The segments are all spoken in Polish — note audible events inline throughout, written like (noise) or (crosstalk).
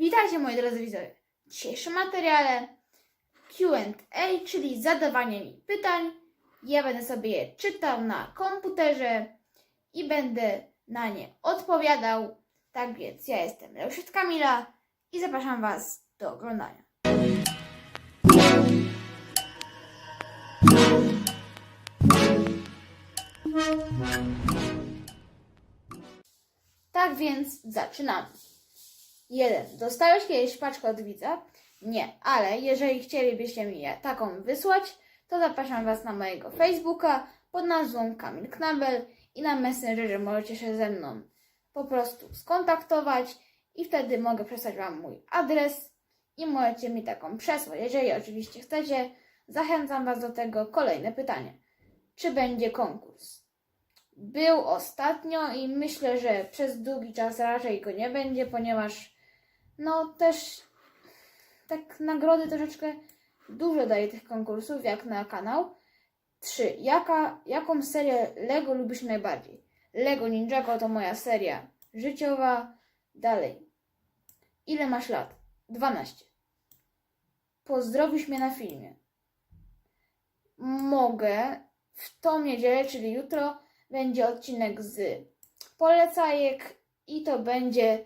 Witajcie moi drodzy widzowie. W dzisiejszym materiale Q&A, czyli zadawanie mi pytań. Ja będę sobie je czytał na komputerze i będę na nie odpowiadał. Tak więc ja jestem Leuszet Kamila i zapraszam Was do oglądania. Tak więc zaczynamy. 1. Dostałeś kiedyś paczkę od widza? Nie, ale jeżeli chcielibyście mi taką wysłać, to zapraszam Was na mojego Facebooka pod nazwą Kamil Knabel i na Messengerze możecie się ze mną po prostu skontaktować i wtedy mogę przesłać Wam mój adres i możecie mi taką przesłać. Jeżeli oczywiście chcecie, zachęcam Was do tego. Kolejne pytanie. Czy będzie konkurs? Był ostatnio i myślę, że przez długi czas raczej go nie będzie, ponieważ no też tak nagrody troszeczkę dużo daje tych konkursów, jak na kanał. 3. Jaka, jaką serię Lego lubisz najbardziej? Lego Ninjago to moja seria życiowa. Dalej. Ile masz lat? 12. Pozdrowisz mnie na filmie. Mogę. W tą niedzielę, czyli jutro, będzie odcinek z polecajek i to będzie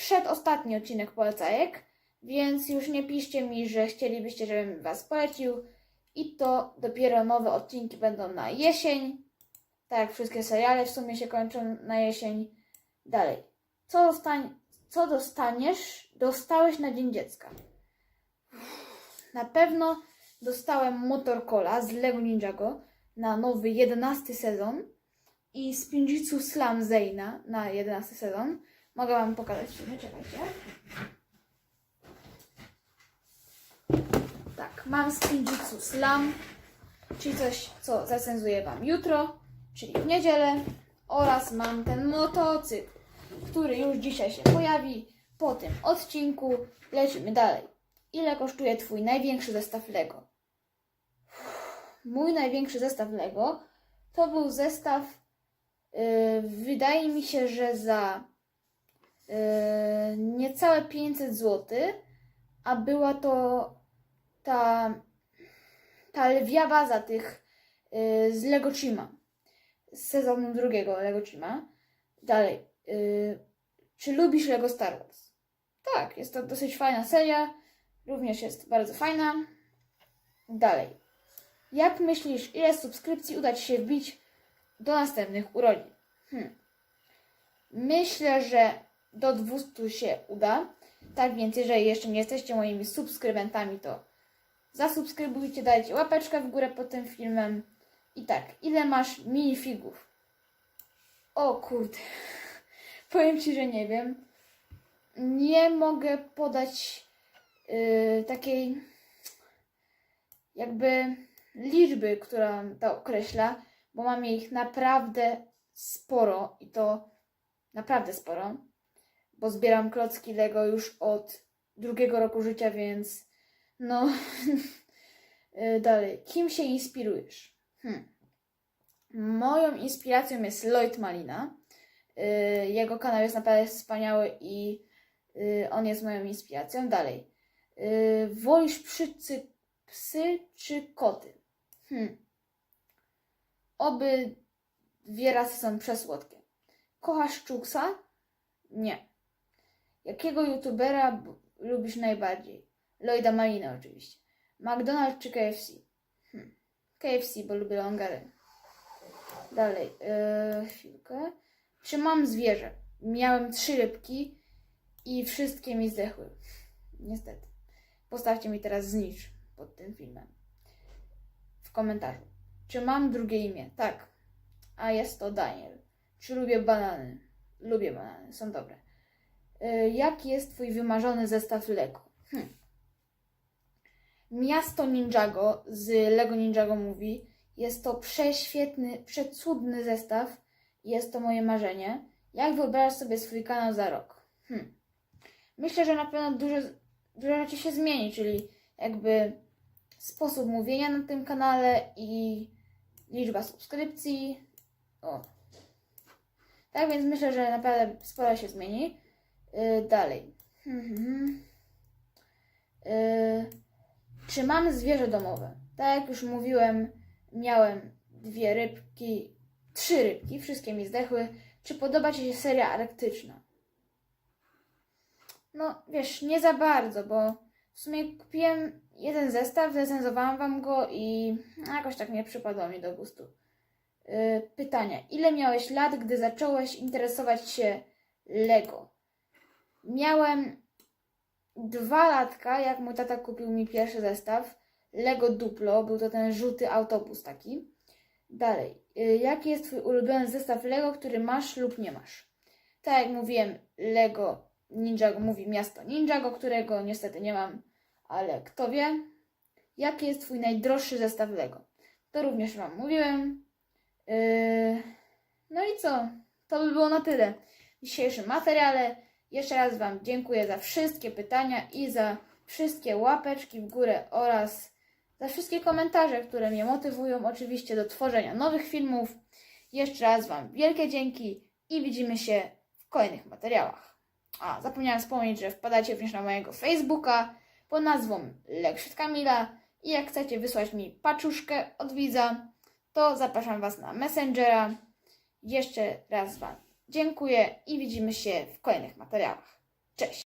przedostatni odcinek polecajek, więc już nie piszcie mi, że chcielibyście, żebym was polecił i to dopiero nowe odcinki będą na jesień. Tak wszystkie seriale w sumie się kończą na jesień. Dalej. Co, dostań, co dostaniesz? Dostałeś na Dzień Dziecka. Na pewno dostałem Motor Cola z Lego Ninjago na nowy 11 sezon i Spinjitzu Slam Zeina na 11 sezon. Mogę Wam pokazać filmy, czekajcie. Tak, mam Spinjitzu Slam, czyli coś, co zacenzuję Wam jutro, czyli w niedzielę. Oraz mam ten motocykl, który już dzisiaj się pojawi. Po tym odcinku lecimy dalej. Ile kosztuje Twój największy zestaw Lego? Mój największy zestaw Lego to był zestaw, yy, wydaje mi się, że za niecałe 500 zł, a była to ta, ta lwia baza tych yy, z Lego Chima, z sezonu drugiego Lego Chima. Dalej, yy, czy lubisz Lego Star Wars? Tak, jest to dosyć fajna seria, również jest bardzo fajna. Dalej, jak myślisz, ile subskrypcji uda Ci się wbić do następnych urodzin? Hmm. Myślę, że do 200 się uda. Tak więc, jeżeli jeszcze nie jesteście moimi subskrybentami, to zasubskrybujcie, dajcie łapeczkę w górę pod tym filmem. I tak, ile masz minifigów? O kurde, (laughs) powiem Ci, że nie wiem. Nie mogę podać yy, takiej jakby liczby, która to określa, bo mam ich naprawdę sporo i to naprawdę sporo, bo zbieram klocki Lego już od drugiego roku życia, więc no (laughs) Y, dalej. Kim się inspirujesz? Hmm. Moją inspiracją jest Lloyd Malina. Y, Jego kanał jest naprawdę wspaniały i y, on jest moją inspiracją. Dalej. Wolisz psy, psy czy koty? Hmm. Oby dwie rasy są przesłodkie. Kochasz Czuksa? Nie. Jakiego youtubera lubisz najbardziej? Lloyda Malina oczywiście. McDonald's czy KFC? Hmm. KFC, bo lubię longery. Dalej, yy, chwilkę. Czy mam zwierzę? Miałem trzy rybki i wszystkie mi zdechły. Niestety. Postawcie mi teraz znicz pod tym filmem. W komentarzu. Czy mam drugie imię? Tak. A jest to Daniel. Czy lubię banany? Lubię banany, są dobre. Yy, jaki jest twój wymarzony zestaw Lego? Hm. Miasto Ninjago z Lego Ninjago Movie. Jest to prześwietny, przecudny zestaw. Jest to moje marzenie. Jak wyobrażasz sobie swój kanał za rok? Hm. Myślę, że na pewno dużo, dużo rzeczy się zmieni, czyli jakby sposób mówienia na tym kanale i liczba subskrypcji. O. Tak więc myślę, że naprawdę sporo się zmieni. Yy, dalej. Mhm. Y, czy mam zwierzę domowe? Tak jak już mówiłem, miałem dwie rybki, trzy rybki, wszystkie mi zdechły. Czy podoba Ci się seria arktyczna? No, wiesz, nie za bardzo, bo w sumie kupiłem jeden zestaw, zrecenzowałam Wam go i jakoś tak nie przypadło mi do gustu. Yy, pytania. Ile miałeś lat, gdy zacząłeś interesować się Lego? Miałem dwa latka, jak mój tata kupił mi pierwszy zestaw. Lego Duplo, był to ten żółty autobus taki. Dalej. Y, Jaki jest Twój ulubiony zestaw Lego, który masz lub nie masz? Tak jak mówiłem, Lego Ninjago mówi miasto Ninjago, którego niestety nie mam, ale kto wie. Jaki jest Twój najdroższy zestaw Lego? To również Wam mówiłem. Yy, No i co? To by było na tyle w dzisiejszym materiale. Jeszcze raz Wam dziękuję za wszystkie pytania i za wszystkie łapeczki w górę oraz za wszystkie komentarze, które mnie motywują oczywiście do tworzenia nowych filmów. Jeszcze raz Wam wielkie dzięki i widzimy się w kolejnych materiałach. A, zapomniałam wspomnieć, że wpadacie również na mojego Facebooka pod nazwą Lekshit Kamila i jak chcecie wysłać mi paczuszkę od widza, to zapraszam Was na Messengera. Jeszcze raz Wam dziękuję i widzimy się w kolejnych materiałach. Cześć!